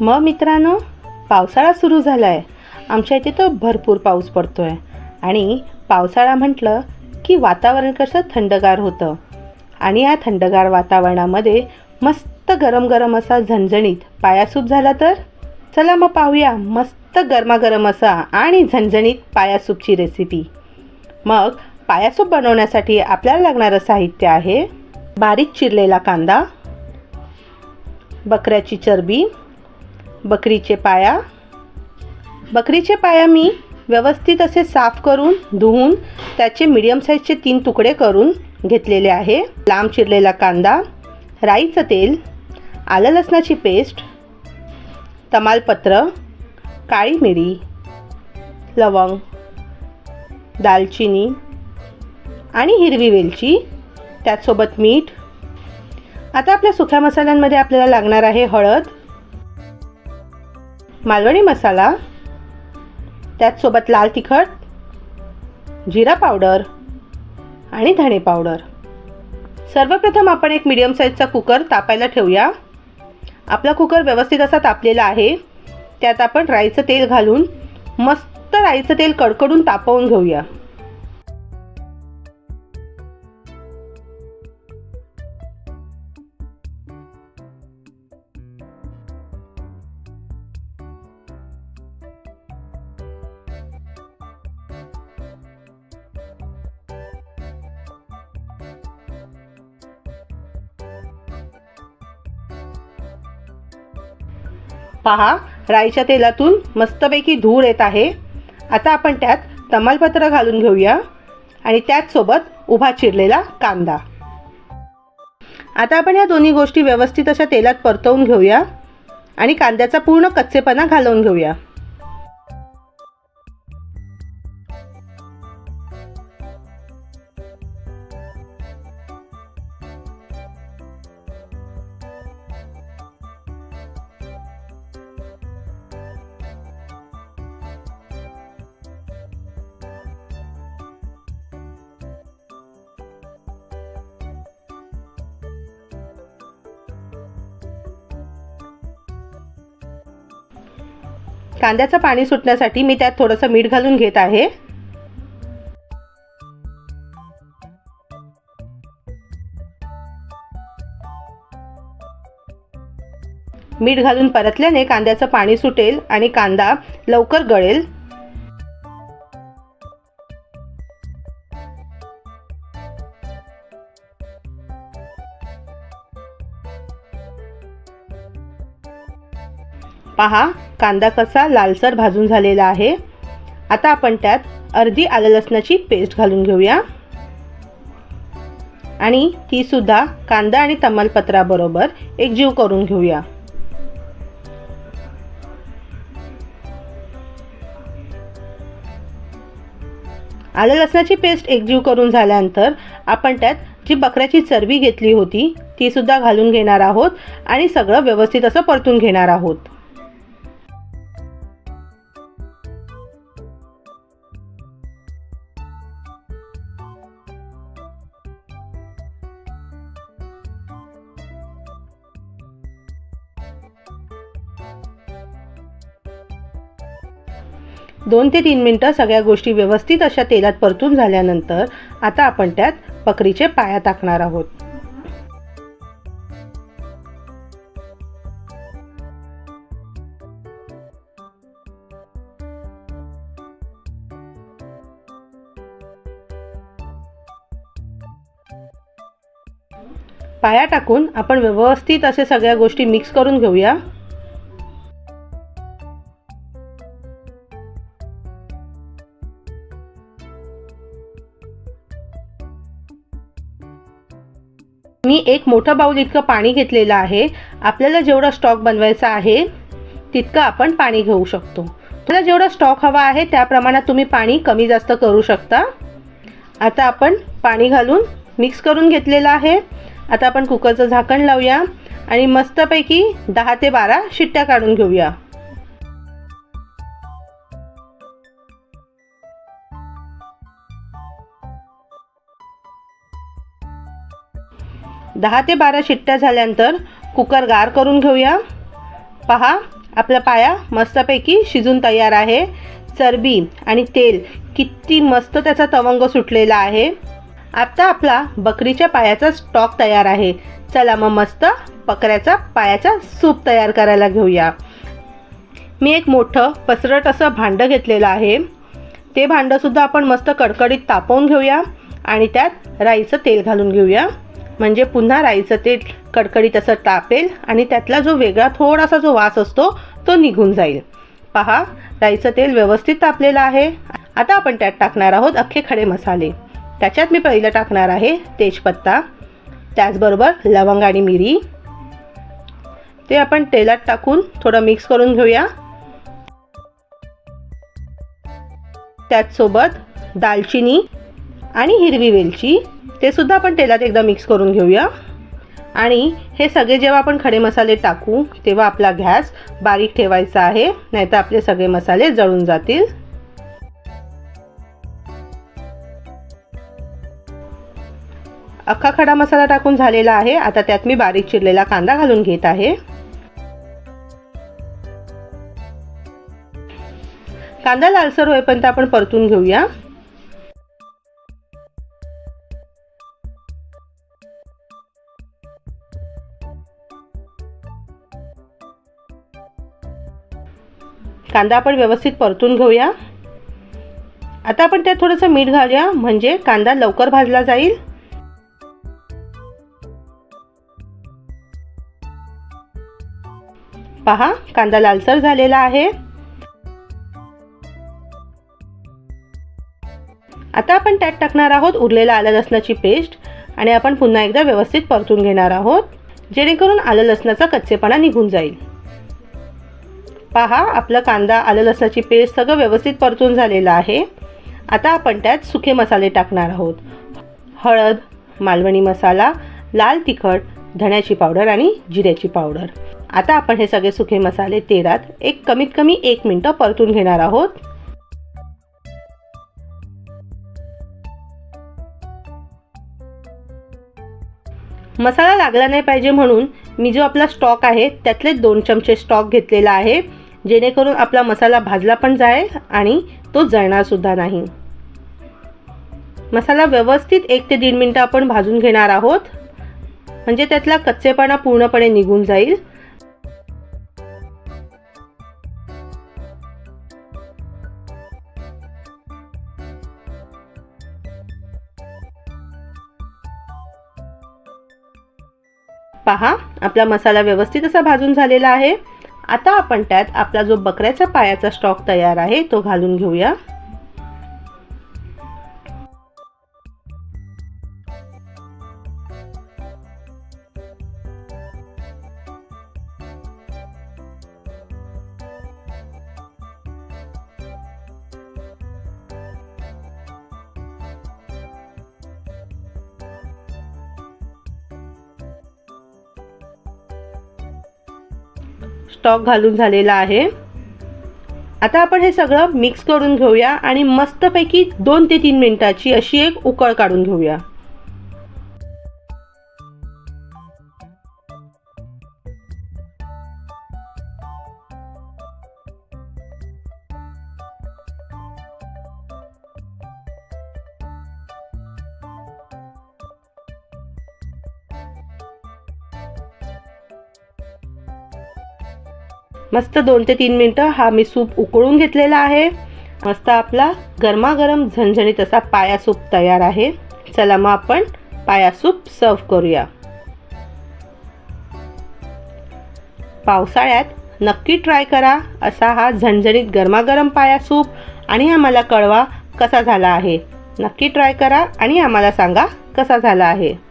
मग मित्रांनो पावसाळा सुरू झाला आहे आमच्या इथे तर भरपूर पाऊस पडतो आहे आणि पावसाळा म्हटलं की वातावरण कसं थंडगार होतं. आणि या थंडगार वातावरणामध्ये मस्त गरम गरम असा झणझणीत पायासूप झाला तर? चला मग पाहूया मस्त गरमागरम असा आणि झणझणीत पायासूपची रेसिपी मग पायासूप बनवण्यासाठी आपल्याला लागणारं साहित्य आहे बारीक चिरलेला कांदा बकऱ्याची चरबी बकरीचे पाया. बकरीचे पाया मी व्यवस्थित असे साफ करून धुवून त्याचे मीडियम साईजचे तीन तुकडे करून घेतलेले आहे. लांब चिरलेला कांदा राईचं तेल आलं लसणाची पेस्ट तमालपत्र काळी मिरी लवंग दालचिनी आणि हिरवी वेलची त्याचसोबत मीठ. आता आपल्या सुक्या मसाल्यांमध्ये आपल्याला लागणार आहे हळद. मालवणी मसाला त्याचसोबत लाल तिखट जिरा पावडर आणि धणे पावडर. सर्वप्रथम आपण एक मिडियम साईजचा कुकर तापायला ठेवूया. आपला कुकर व्यवस्थित असा तापलेला आहे. त्यात आपण राईचं तेल घालून मस्त राईचं तेल कडकडून तापवून घेऊया. पहा राईच्या तेलातून मस्तपैकी धूर येत आहे. आता आपण त्यात तमालपत्र घालून घेऊया आणि त्याचसोबत उभा चिरलेला कांदा. आता आपण या दोन्ही गोष्टी व्यवस्थित अशा तेलात परतवून घेऊया आणि कांद्याचा पूर्ण कच्चेपणा घालवून घेऊया. कांद्याचं पाणी सुटण्यासाठी मी त्यात थोडंसं मीठ घालून घेत आहे. मीठ घालून परतल्याने कांद्याचं पाणी सुटेल आणि कांदा लवकर गळेल. पहा कांदा कसा लालसर भाजून झालेला आहे. आता आपण त्यात अर्धी आलं लसणाची पेस्ट घालून घेऊया. आणि ती सुद्धा कांदा आणि तमालपत्राबरोबर एकजीव करून घेऊया. आलं लसणाची पेस्ट एकजीव करून झाल्यानंतर आपण त्यात जी बकऱ्याची चरबी घेतली होती ती सुद्धा घालून घेणार आहोत आणि सगळं व्यवस्थित असं परतून घेणार आहोत. दोन ते तीन मिनटं सगळ्या गोष्टी व्यवस्थित अशा तेलात परतून झाल्यानंतर आता आपण त्यात बकरीचे पाया टाकणार आहोत. पाया टाकून आपण व्यवस्थित असे सगळ्या गोष्टी मिक्स करून घेऊया. एक मोठं बाऊल इतकं पाणी घेतलेलं आहे. आपल्याला जेवढा स्टॉक बनवायचा आहे तितकं आपण पाणी घेऊ शकतो. तुला जेवढा स्टॉक हवा आहे त्या प्रमाणात तुम्ही पाणी कमी जास्त करू शकता. आता आपण पाणी घालून मिक्स करून घेतलेलं आहे. आता आपण कुकरचं झाकण लावूया आणि मस्तपैकी दहा ते बारा शिट्ट्या काढून घेऊया. दहा ते बारा शिट्ट्या झाल्यानंतर कुकर गार करून घेऊया. पहा आपला पाया मस्तपैकी शिजून तयार आहे. चरबी आणि तेल किती मस्त त्याचा तवंग सुटलेला आहे. आता आपला बकरीच्या पायाचा स्टॉक तयार आहे. चला मग मस्त बकऱ्याचा पायाचा सूप तयार करायला घेऊया. मी एक मोठं पसरट असं भांडं घेतलेलं आहे. ते भांडंसुद्धा आपण मस्त कडकडीत तापवून घेऊया आणि त्यात राईचं तेल घालून घेऊया. म्हणजे पुन्हा राईचं ते कडकडीत असं तापेल आणि त्यातला जो वेगळा थोडासा जो वास असतो तो निघून जाईल. पहा राईचं तेल व्यवस्थित तापलेलं आहे. आता आपण त्यात टाकणार आहोत अख्खे खडे मसाले. त्याच्यात मी पहिलं टाकणार आहे तेजपत्ता त्याचबरोबर लवंग आणि मिरी. ते आपण तेलात टाकून थोडं मिक्स करून घेऊया. त्याचसोबत दालचिनी आणि हिरवी वेलची. ते सुद्धा आपण तेलात एकदा मिक्स करून घेऊया. आणि हे सगळे जेव्हा आपण खडे मसाले टाकू तेव्हा आपला गॅस बारीक ठेवायचा आहे. नाहीतर आपले सगळे मसाले जळून जातील. अख्खा खडा मसाला टाकून झालेला आहे. आता त्यात मी बारीक चिरलेला कांदा घालून घेत आहे. कांदा लालसर होईपर्यंत आपण परतून घेऊया. कांदा आपण व्यवस्थित परतून घेऊया. आता आपण त्यात थोडंसं मीठ घालूया म्हणजे कांदा लवकर भाजला जाईल. पहा कांदा लालसर झालेला आहे. आता आपण त्यात टाकणार आहोत उरलेला आलं लसणाची पेस्ट आणि आपण पुन्हा एकदा व्यवस्थित परतून घेणार आहोत जेणेकरून आलं लसणाचा कच्चेपणा निघून जाईल. पहा आपलं कांदा आलं लसणाची पेस्ट सगळं व्यवस्थित परतून झालेलं आहे. आता आपण त्यात सुके मसाले टाकणार आहोत. हळद मालवणी मसाला लाल तिखट धण्याची पावडर आणि जिऱ्याची पावडर. आता आपण हे सगळे सुके मसाले तेलात एक कमीत कमी एक मिनटं परतून घेणार आहोत. मसाला लागला नाही पाहिजे म्हणून मी जो आपला स्टॉक आहे त्यातले दोन चमचे स्टॉक घेतलेला आहे. जेणेकरून आपला मसाला भाजला पण जाईल आणि तो जळणारसुद्धा नाही. मसाला व्यवस्थित एक ते दीड मिनटं आपण भाजून घेणार आहोत. म्हणजे त्यातला कच्चेपणा पूर्णपणे निघून जाईल. पहा आपला मसाला व्यवस्थित असा भाजून झालेला आहे. आता आपण त्यात आपला जो बकऱ्याच्या पायाचा स्टॉक तयार आहे तो घालून घेऊया. स्टॉक घालून झालेला आहे. आता आपण हे सगळं मिक्स करून घेऊया आणि मस्तपैकी दोन ते तीन मिनटाची अशी एक उकळ काढून घेऊया. मस्त दोन ते तीन मिनटं हा मी सूप उकळून घेतलेला आहे. मस्त आपला गरमागरम झणझणीत असा पाया सूप तयार आहे. चला मग आपण पाया सूप सर्व करूया. पावसाळ्यात नक्की ट्राय करा असा हा झणझणीत गरमागरम पाया सूप आणि आम्हाला कळवा कसा झाला आहे. नक्की ट्राय करा आणि आम्हाला सांगा कसा झाला आहे.